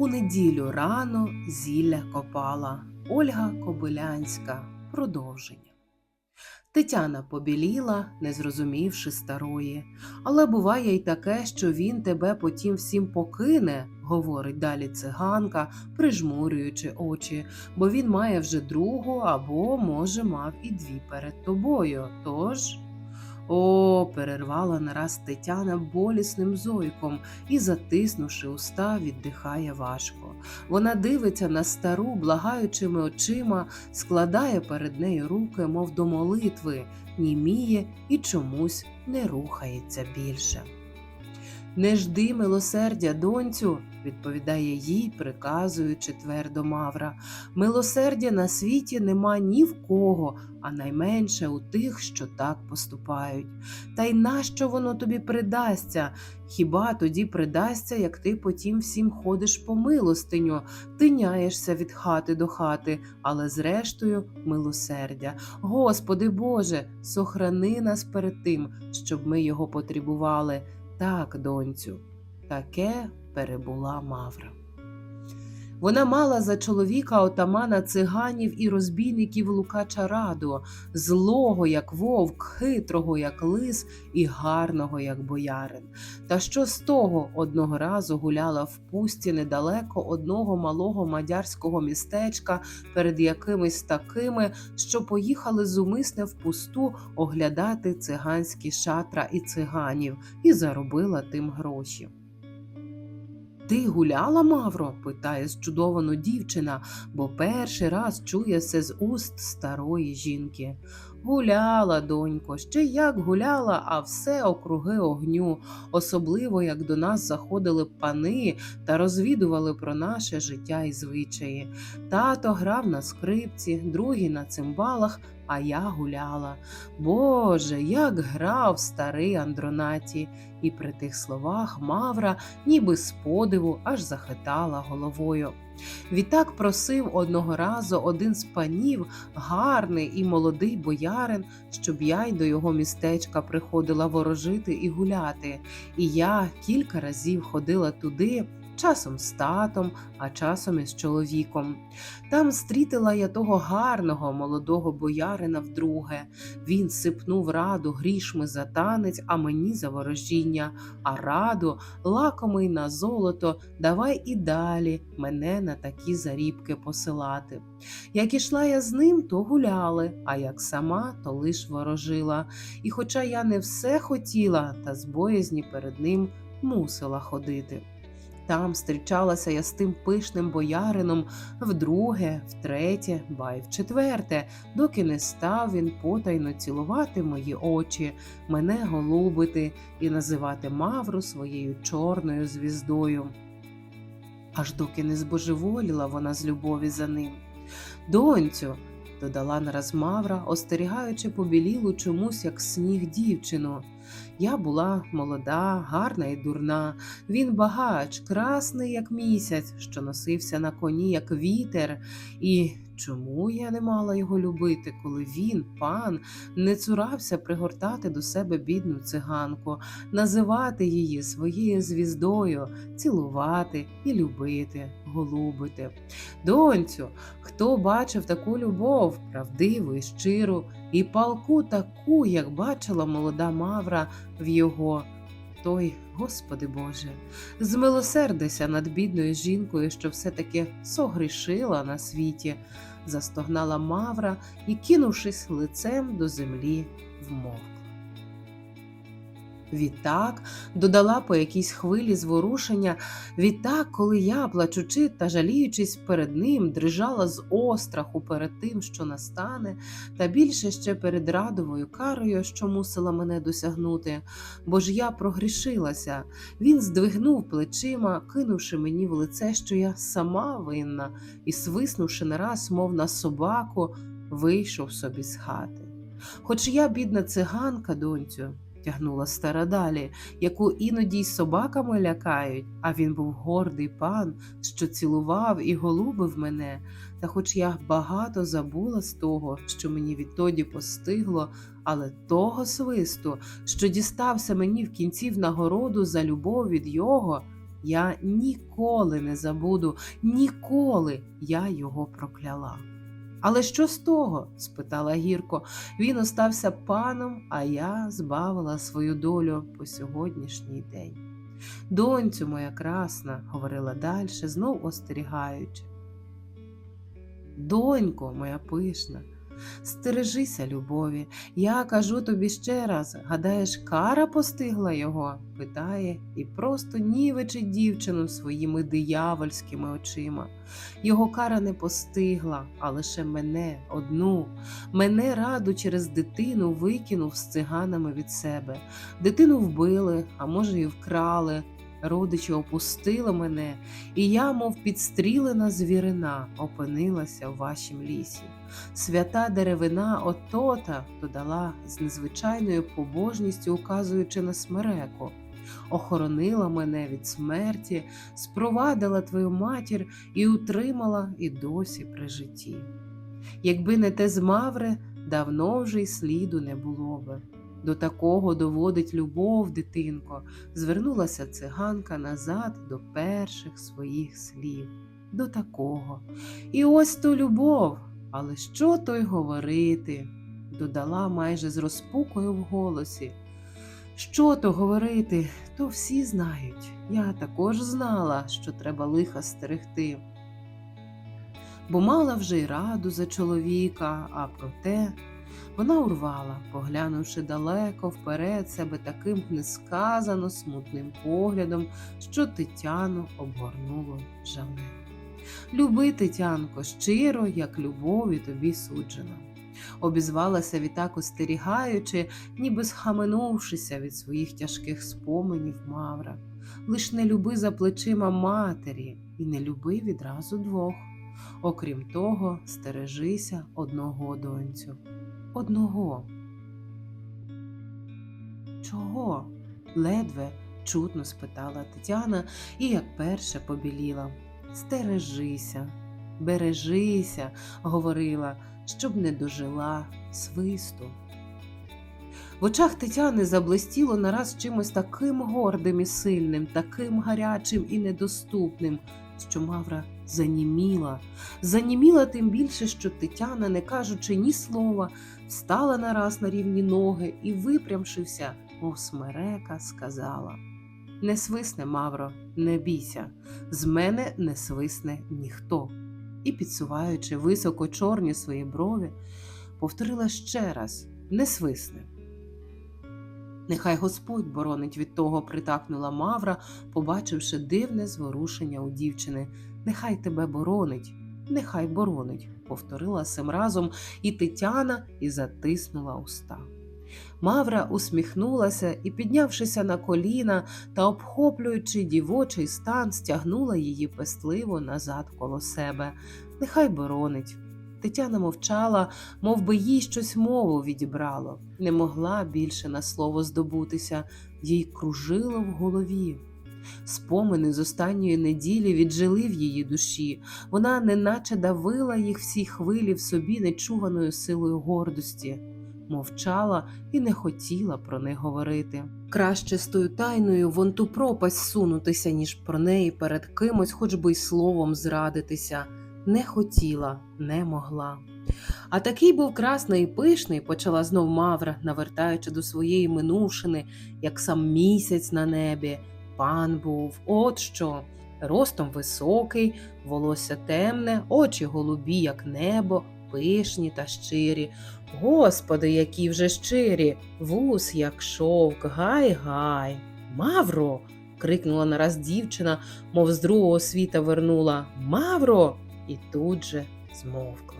У неділю рано зілля копала Ольга Кобилянська. Продовження. Тетяна побіліла, не зрозумівши старої. Але буває й таке, що він тебе потім всім покине, говорить далі циганка, прижмурюючи очі, бо він має вже другу або, може, мав і дві перед тобою. Тож. О, перервала нараз Тетяна болісним зойком і, затиснувши уста, віддихає важко. Вона дивиться на стару, благаючими очима, складає перед нею руки, мов до молитви, німіє і чомусь не рухається більше. Не жди милосердя, донцю, відповідає їй, приказуючи твердо Мавра. Милосердя на світі нема ні в кого, а найменше у тих, що так поступають. Та й нащо воно тобі придасться? Хіба тоді придасться, як ти потім всім ходиш по милостиню, тиняєшся від хати до хати, але зрештою милосердя. Господи Боже, сохрани нас перед тим, щоб ми його потребували. Так, донцю, таке перебула Мавра. Вона мала за чоловіка отамана циганів і розбійників Лукача Раду, злого, як вовк, хитрого, як лис, і гарного, як боярин. Та що з того одного разу гуляла в пусті недалеко одного малого мадярського містечка перед якимись такими, що поїхали зумисне в пусту оглядати циганські шатра і циганів, і заробила тим гроші. Ти гуляла, Мавро? питає зчудовано дівчина, бо перший раз чує це з уст старої жінки. Гуляла, донько, ще як гуляла, а все округи огню, особливо як до нас заходили пани та розвідували про наше життя і звичаї. Тато грав на скрипці, другий на цимбалах, а я гуляла. Боже, як грав старий Андронаті. І при тих словах Мавра, ніби з подиву, аж захитала головою. Відтак просив одного разу один з панів, гарний і молодий боярин, щоб я й до його містечка приходила ворожити і гуляти. І я кілька разів ходила туди. Часом з татом, а часом із чоловіком. Там стрітила я того гарного молодого боярина вдруге. Він сипнув раду грішми за танець, а мені за ворожіння, а раду, лакомий на золото, давай і далі мене на такі зарібки посилати. Як ішла я з ним, то гуляли, а як сама, то лиш ворожила. І хоча я не все хотіла, та з боязні перед ним мусила ходити. Там зустрічалася я з тим пишним боярином вдруге, втретє, ба й вчетверте, доки не став він потайно цілувати мої очі, мене голубити і називати Мавру своєю чорною звіздою. Аж доки не збожеволіла вона з любові за ним. Донцю, додала нараз Мавра, остерігаючи побілілу чомусь, як сніг дівчину. Я була молода, гарна і дурна. Він багач, красний, як місяць, що носився на коні, як вітер. І чому я не мала його любити, коли він, пан, не цурався пригортати до себе бідну циганку, називати її своєю звіздою, цілувати і любити, голубити. Донцю, хто бачив таку любов, правдиву і щиру, і палку таку, як бачила молода Мавра в його. Той, Господи Боже, змилосердися над бідною жінкою, що все-таки согрішила на світі, застогнала Мавра і, кинувшись лицем до землі, вмовкла. Відтак додала по якійсь хвилі зворушення. Відтак, коли я, плачучи та жаліючись перед ним, дрижала з остраху перед тим, що настане, та більше ще перед радовою карою, що мусила мене досягнути, бо ж я прогрішилася. Він здвигнув плечима, кинувши мені в лице, що я сама винна, і, свиснувши нараз, мов на собаку, вийшов собі з хати. Хоч я, бідна циганка, донцю, тягнула стара далі, яку іноді й собаками лякають, а він був гордий пан, що цілував і голубив мене. Та хоч я багато забула з того, що мені відтоді постигло, але того свисту, що дістався мені в кінці в нагороду за любов від його, Я ніколи не забуду, ніколи я його прокляла. Але що з того? спитала гірко. Він остався паном, а я збавила свою долю по сьогоднішній день. Донцю моя красна, говорила далі, знов остерігаючи. Донько моя пишна, стережися любові. Я кажу тобі ще раз, гадаєш, кара постигла його? питає і просто нівечить дівчину своїми диявольськими очима. Його кара не постигла, а лише мене одну. Мене раду через дитину викинув з циганами від себе. Дитину вбили, а може, і вкрали. Родичі опустили мене, і я, мов підстрілена звірина, опинилася в вашім лісі. Свята деревина отота додала з незвичайною побожністю, указуючи на смереку, охоронила мене від смерті, спровадила твою матір і утримала і досі при житті. Якби не те з Маври, давно вже й сліду не було би. До такого доводить любов, дитинко, звернулася циганка назад до перших своїх слів. До такого. І ось то любов. Але що то говорити? додала майже з розпукою в голосі. Що то говорити, то всі знають. Я також знала, що треба лиха стерегти. Бо мала вже й раду за чоловіка, а проте вона урвала, поглянувши далеко вперед себе таким несказано смутним поглядом, що Тетяну обгорнуло жалем. Люби, Тетянко, щиро, як любові тобі суджено. Обізвалася відтак остерігаючи, ніби схаменувшися від своїх тяжких споменів Мавра. Лиш не люби за плечима матері і не люби відразу двох. Окрім того, стережися одного донцю. Одного. Чого? ледве чутно спитала Тетяна і як перше побіліла. Стережися, бережися, говорила, щоб не дожила свисту. В очах Тетяни заблистіло нараз чимось таким гордим і сильним, таким гарячим і недоступним, що Мавра заніміла, заніміла тим більше, що Тетяна, не кажучи ні слова, встала нараз на рівні ноги і, випрямшився, мов смерека, сказала Не свисне, Мавро, не бійся, з мене не свисне ніхто. І, підсуваючи високо чорні свої брові, повторила ще раз не свисне. Нехай Господь боронить від того, притакнула Мавра, побачивши дивне зворушення у дівчини. Нехай тебе боронить, нехай боронить, повторила сим разом і Тетяна і затиснула уста. Мавра усміхнулася і, піднявшися на коліна та обхоплюючи дівочий стан, стягнула її пестливо назад коло себе. Нехай боронить. Тетяна мовчала, мов би їй щось мову відібрало, не могла більше на слово здобутися, їй кружило в голові. Спомини з останньої неділі віджили в її душі, вона неначе давила їх всі хвилі в собі нечуваною силою гордості, мовчала і не хотіла про них говорити. Краще з тою тайною вон ту пропасть сунутися, ніж про неї перед кимось, хоч би й словом зрадитися не хотіла, не могла. А такий був красний і пишний, почала знов Мавра, навертаючи до своєї минувшини, як сам місяць на небі. Пан був, от що, ростом високий, волосся темне, очі голубі, як небо, пишні та щирі. Господи, які вже щирі, вус, як шовк, гай-гай. Мавро. крикнула нараз дівчина, мов з другого світа вернула. Мавро і тут же змовкла.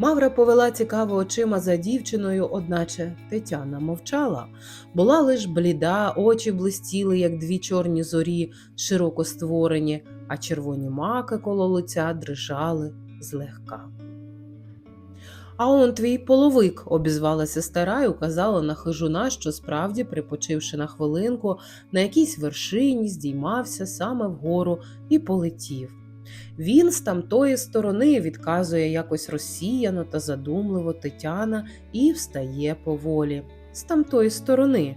Мавра повела цікаво очима за дівчиною, одначе Тетяна мовчала, була лиш бліда, очі блистіли, як дві чорні зорі, широко створені, а червоні маки коло лиця дрижали злегка. А он твій половик, обізвалася стара і указала на хижуна, що справді, припочивши на хвилинку, на якійсь вершині здіймався саме вгору і полетів. Він з тамтої сторони відказує якось розсіяно та задумливо Тетяна і встає поволі. З тамтої сторони.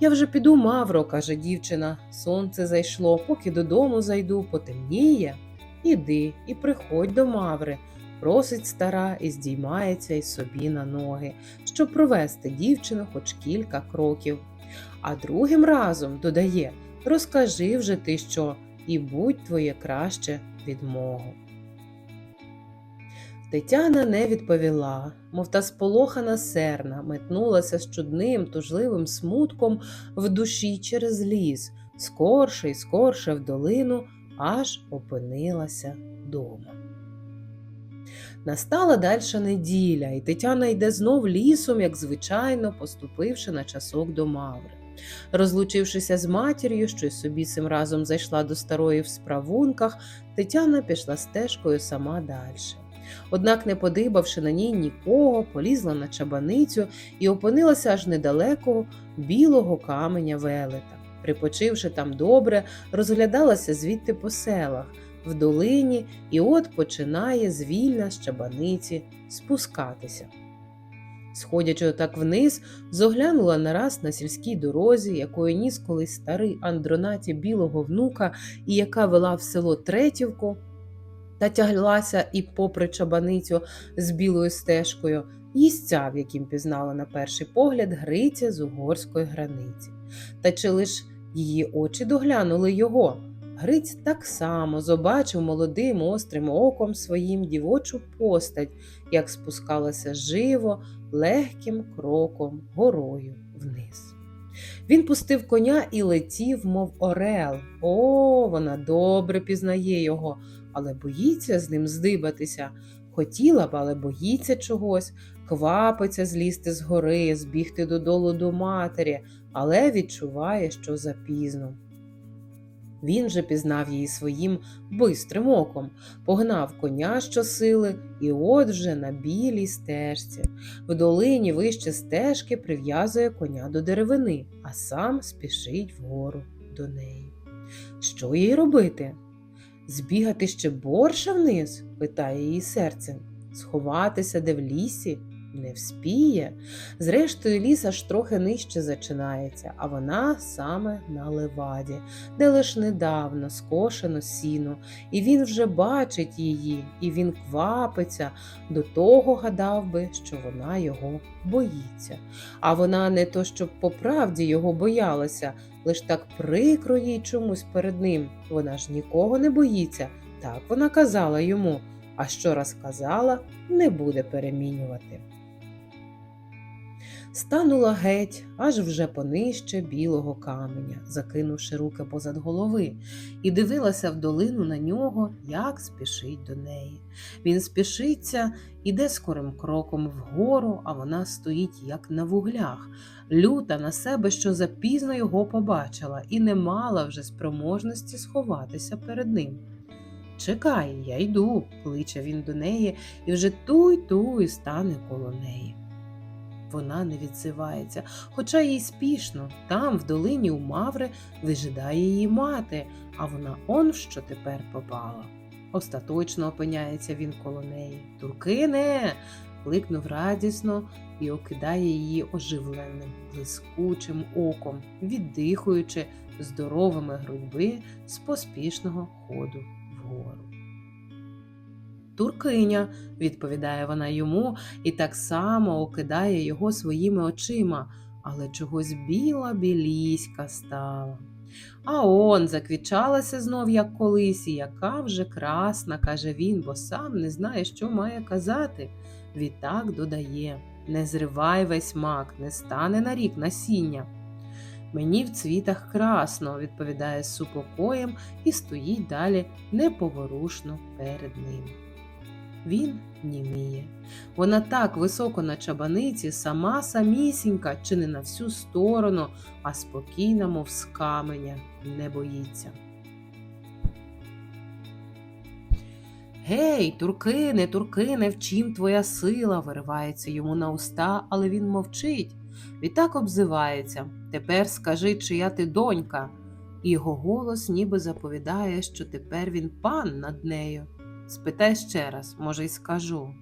Я вже піду, Мавро, каже дівчина. Сонце зайшло, поки додому зайду, потемніє. Іди і приходь до Маври, просить стара і здіймається й собі на ноги, щоб провести дівчину хоч кілька кроків. А другим разом додає розкажи вже ти що, і будь твоє краще від. Тетяна не відповіла, мов та сполохана серна, метнулася з чудним тужливим смутком в душі через ліс, скорше й скорше в долину, аж опинилася дома. Настала дальша неділя, і Тетяна йде знов лісом, як звичайно, поступивши на часок до Маври. Розлучившися з матір'ю, що й собі цим разом зайшла до старої в справунках, Тетяна пішла стежкою сама далі. Однак, не подибавши на ній нікого, полізла на чабаницю і опинилася аж недалеко білого каменя велета. Припочивши там добре, розглядалася звідти по селах, в долині, і от починає звільна з чабаниці спускатися. Сходячи отак вниз, зоглянула нараз на сільській дорозі, якою ніс колись старий андронаті білого внука і яка вела в село Третівку, та тяглася і попри чабаницю з білою стежкою, їстця, в яким пізнала на перший погляд Гриця з угорської границі. Та чи лиш її очі доглянули його? Гриць так само побачив молодим острим оком своїм дівочу постать, як спускалася живо, легким кроком горою вниз. Він пустив коня і летів, мов орел. О, вона добре пізнає його, але боїться з ним здибатися. Хотіла б, але боїться чогось, квапиться злізти з гори, збігти додолу до матері, але відчуває, що запізно. Він же пізнав її своїм бистрим оком, погнав коня щосили, і от вже на білій стежці. В долині вище стежки прив'язує коня до деревини, а сам спішить вгору до неї. Що їй робити? Збігати ще борша вниз? питає її серце. Сховатися де в лісі? Не вспіє. Зрештою, ліс аж трохи нижче зачинається, а вона саме на леваді, де лиш недавно скошено сіно, і він вже бачить її, і він квапиться, до того гадав би, що вона його боїться. А вона не то, щоб по правді його боялася, лиш так прикро їй чомусь перед ним. Вона ж нікого не боїться, так вона казала йому, а що раз казала, не буде перемінювати. Станула геть, аж вже понижче білого каменя, закинувши руки позад голови, і дивилася в долину на нього, як спішить до неї. Він спішиться, іде скорим кроком вгору, а вона стоїть, як на вуглях, люта на себе, що запізно його побачила, і не мала вже спроможності сховатися перед ним. Чекай, я йду, кличе він до неї, і вже туй туй стане коло неї. Вона не відзивається, хоча їй спішно, там, в долині у Маври, вижидає її мати, а вона он що тепер попала. Остаточно опиняється він коло неї. Туркине. кликнув радісно і окидає її оживленим, блискучим оком, віддихуючи здоровими грудьми з поспішного ходу вгору. Туркиня, відповідає вона йому і так само окидає його своїми очима, але чогось біла біліська стала. А он заквічалася знов, як колись, і яка вже красна, каже він, бо сам не знає, що має казати. Відтак додає не зривай весь мак, не стане на рік насіння. Мені в цвітах красно, відповідає з супокоєм і стоїть далі неповорушно перед ним. Він німіє. Вона так високо на чабаниці, сама самісінька, чи не на всю сторону, а спокійна, мов з каменя, не боїться. Гей, туркине, туркине, в чим твоя сила? виривається йому на уста, але він мовчить. Відтак обзивається. Тепер скажи, чия ти донька. Його голос ніби заповідає, що тепер він пан над нею. Спитай ще раз, може, й скажу.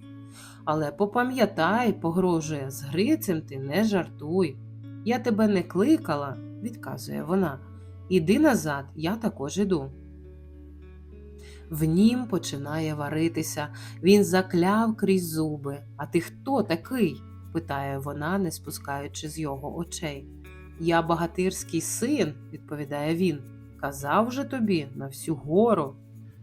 Але попам'ятай, погрожує, з Грицем ти не жартуй. Я тебе не кликала, відказує вона. Іди назад, я також іду. В нім починає варитися, він закляв крізь зуби. А ти хто такий? питає вона, не спускаючи з його очей. Я багатирський син, відповідає він. Казав же тобі на всю гору.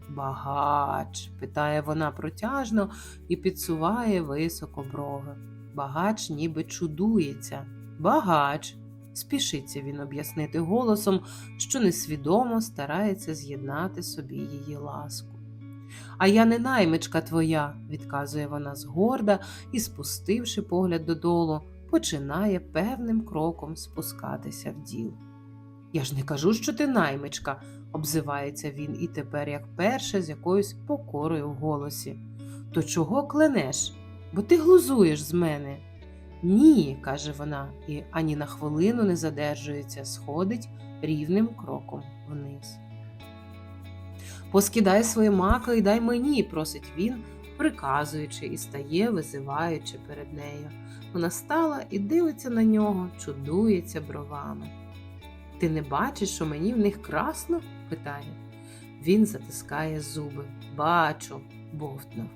Багач, питає вона протяжно і підсуває високо брови. Багач ніби чудується. Багач. Спішиться він об'яснити голосом, що несвідомо старається з'єднати собі її ласку. А я не наймичка твоя, відказує вона згорда і, спустивши погляд додолу, починає певним кроком спускатися в діл. Я ж не кажу, що ти наймичка, обзивається він і тепер, як перше, з якоюсь покорою в голосі. То чого кленеш? Бо ти глузуєш з мене. Ні, каже вона, і ані на хвилину не задержується, сходить рівним кроком вниз. Поскидай своє мако і дай мені, просить він, приказуючи і стає, визиваючи перед нею. Вона стала і дивиться на нього, чудується бровами. Ти не бачиш, що мені в них красно? питає. Він затискає зуби. Бачу, бовтнув.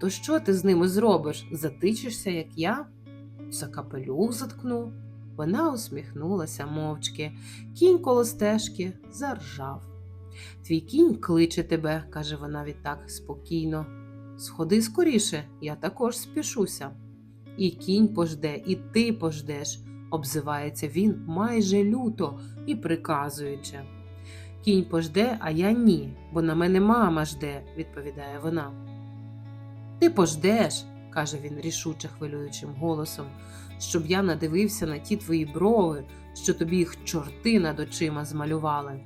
То що ти з ними зробиш? Затичишся, як я? За капелюх заткну. Вона усміхнулася мовчки. Кінь коло стежки заржав. Твій кінь кличе тебе, каже вона відтак спокійно. Сходи скоріше, я також спішуся. І кінь пожде, і ти пождеш, обзивається він майже люто і приказуючи. Кінь пожде, а я ні, бо на мене мама жде, відповідає вона. Ти пождеш, каже він рішуче хвилюючим голосом, щоб я надивився на ті твої брови, що тобі їх чорти над очима змалювали.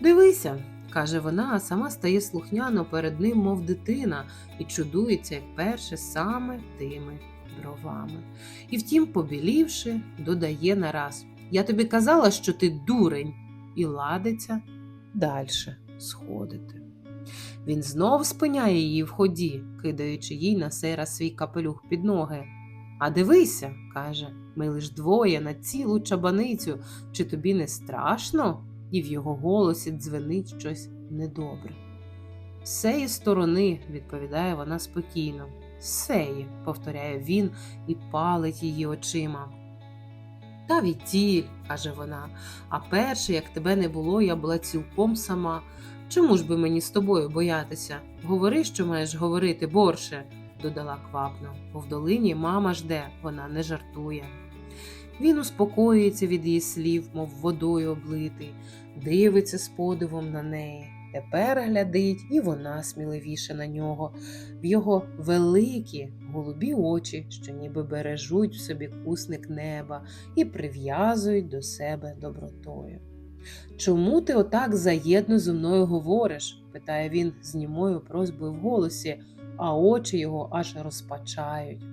Дивися, каже вона, а сама стає слухняно перед ним, мов дитина, і чудується, як перше, саме тими бровами. І втім, побілівши, додає нараз Я тобі казала, що ти дурень, і ладиться дальше сходити. Він знов спиняє її в ході, кидаючи їй на сей раз свій капелюх під ноги. А дивися, каже, ми лиш двоє на цілу чабаницю, чи тобі не страшно? І в його голосі дзвенить щось недобре. З сеї сторони, відповідає вона спокійно. Сеї, повторяє він і палить її очима. Та відтіль, каже вона, а перше, як тебе не було, я була цілком сама. Чому ж би мені з тобою боятися? Говори, що маєш говорити, борше, додала квапно, бо в долині мама жде, вона не жартує. Він успокоюється від її слів, мов водою облитий, дивиться з подивом на неї. Тепер глядить, і вона сміливіше на нього, в його великі голубі очі, що ніби бережуть в собі кусник неба і прив'язують до себе добротою. Чому ти отак заєдно зі мною говориш? питає він з німою просьбою в голосі, а очі його аж розпачають.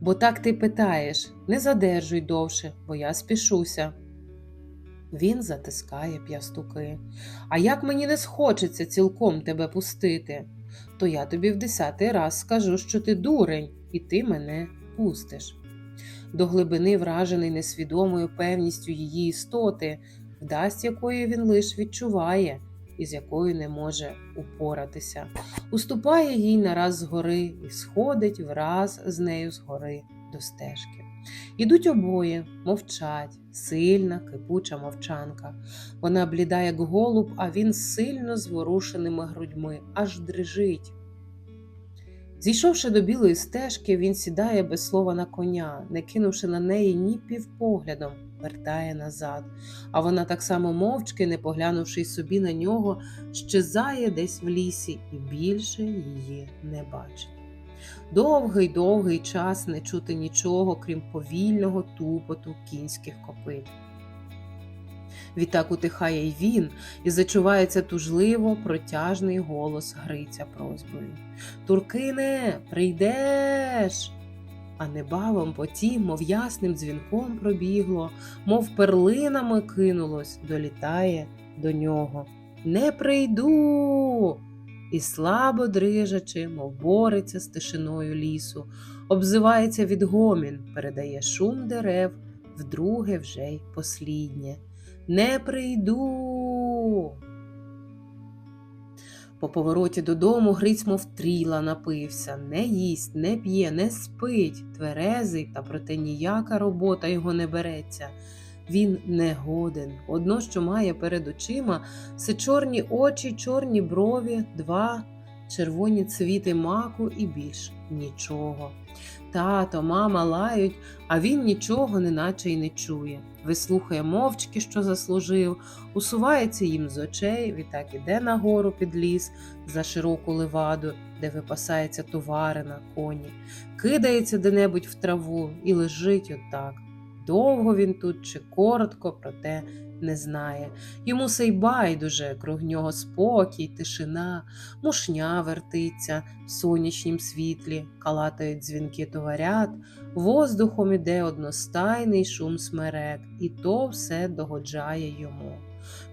Бо так ти питаєш, не задержуй довше, бо я спішуся. Він затискає п'ястуки. А як мені не схочеться цілком тебе пустити, то я тобі в десятий раз скажу, що ти дурень, і ти мене пустиш. До глибини вражений несвідомою певністю її істоти, вдасть якої він лиш відчуває, і з якою не може упоратися, уступає їй нараз згори і сходить враз з нею згори до стежки. Ідуть обоє, мовчать, сильна, кипуча мовчанка. Вона бліда, як голуб, а він сильно зворушеними грудьми, аж дрижить. Зійшовши до білої стежки, він сідає без слова на коня, не кинувши на неї ні півпоглядом, вертає назад, а вона так само мовчки, не поглянувши й собі на нього, щезає десь в лісі і більше її не бачить. Довгий довгий час не чути нічого, крім повільного тупоту кінських копит. Відтак утихає й він, і зачувається тужливо протяжний голос Гриця просьбою. Туркине, прийдеш. А небавом потім, мов ясним дзвінком пробігло, мов перлинами кинулось, долітає до нього. Не прийду. І слабо дрижачи, мов бореться з тишиною лісу, обзивається відгомін, передає шум дерев вдруге вже й посліднє. Не прийду. По повороті додому Гриць мов тріла напився, не їсть, не п'є, не спить, тверезий, та проте ніяка робота його не береться. Він не годен. Одно, що має перед очима, це чорні очі, чорні брові, два червоні цвіти маку і більш нічого. Тато, мама лають, а він нічого неначе й не чує. Вислухає мовчки, що заслужив, усувається їм з очей, відтак іде нагору під ліс за широку леваду, де випасається товарина, коні, кидається де-небудь в траву і лежить отак. Довго він тут чи коротко, проте не знає. Йому сей байдуже, круг нього спокій, тишина, мушня вертиться в сонячнім світлі, калатають дзвінки товарят, воздухом іде одностайний шум смерек, і то все догоджає йому.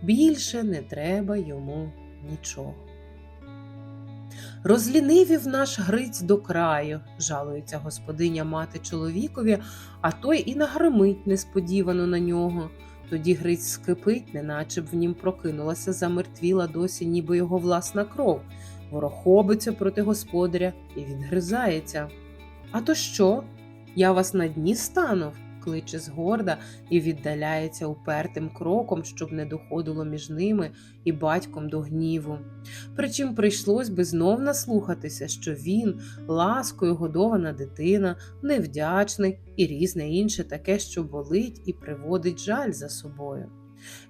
Більше не треба йому нічого. Розлінивів наш Гриць до краю, жалується господиня мати чоловікові, а той і нагримить несподівано на нього. Тоді Гриць скипить, неначе б в нім прокинулася, замертвіла досі, ніби його власна кров, ворохобиться проти господаря і відгризається. А то що? Я вас на дні станув? Кличе згорда і віддаляється упертим кроком, щоб не доходило між ними і батьком до гніву. Причим прийшлось би знов наслухатися, що він, ласкою годована дитина, невдячний і різне інше таке, що болить і приводить жаль за собою.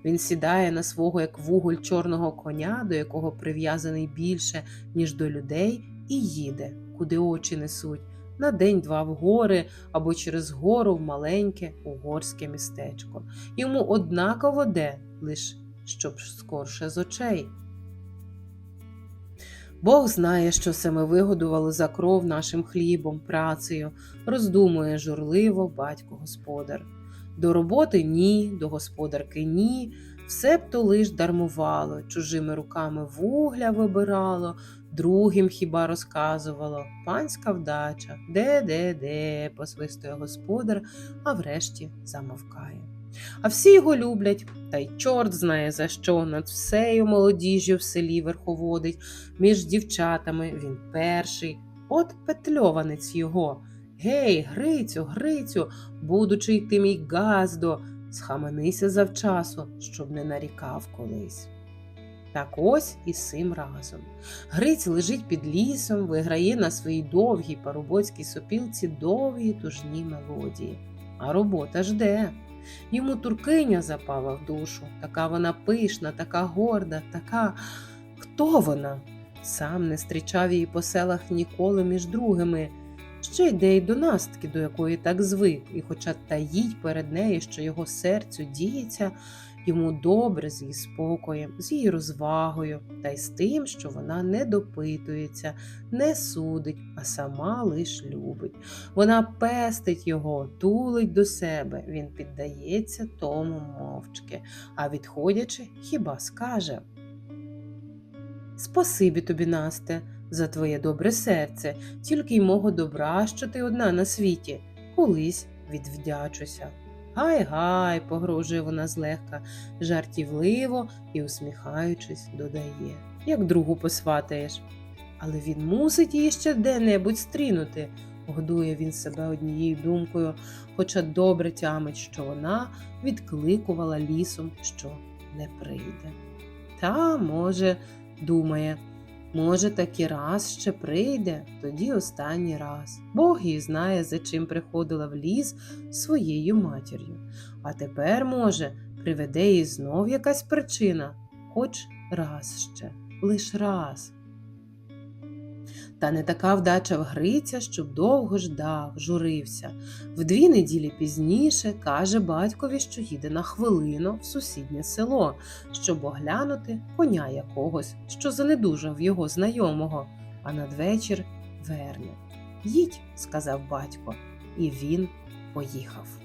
Він сідає на свого як вуголь чорного коня, до якого прив'язаний більше, ніж до людей, і їде, куди очі несуть, на день-два в гори або через гору в маленьке угорське містечко. Йому однаково де, лиш щоб скорше з очей. Бог знає, що це ми вигодували за кров нашим хлібом, працею, роздумує журливо батько господар. До роботи ні, до господарки ні, все б то лиш дармувало, чужими руками вугля вибирало, другим хіба розказувало панська вдача, де-де-де, посвистує господар, а врешті замовкає. А всі його люблять, та й чорт знає за що над всею молодіжжю в селі верховодить, між дівчатами він перший, от петльованець його. Гей, Грицю, Грицю, будучи йти мій газдо, схаменися завчасу, щоб не нарікав колись. Так ось і сим разом. Гриць лежить під лісом, виграє на своїй довгій парубоцькій сопілці довгі тужні мелодії. А робота жде. Йому туркиня запала в душу, така вона пишна, така горда, така. Хто вона? Сам не зустрічав її по селах ніколи між другими. Ще йде й до настки, до якої так звик, і, хоча таїть перед нею, що його серцю діється, йому добре з її спокоєм, з її розвагою, та й з тим, що вона не допитується, не судить, а сама лиш любить. Вона пестить його, тулить до себе, він піддається тому мовчки, а відходячи, хіба скаже. Спасибі тобі, Насте, за твоє добре серце, тільки й мого добра, що ти одна на світі, колись відвдячуся. Гай гай, погрожує вона злегка, жартівливо і, усміхаючись, додає, як другу посватаєш. Але він мусить її ще де-небудь стрінути, годує він себе однією думкою, хоча добре тямить, що вона відкликувала лісом, що не прийде. Та, може, думає, може, таки раз ще прийде, тоді останній раз. Бог її знає, за чим приходила в ліс своєю матір'ю. А тепер, може, приведе їй знов якась причина, хоч раз ще, лиш раз. Та не така вдача в Гриця, щоб довго ждав, журився. В дві неділі пізніше каже батькові, що їде на хвилину в сусіднє село, щоб оглянути коня якогось, що занедужав його знайомого, а надвечір верне. Їдь, сказав батько, і він поїхав.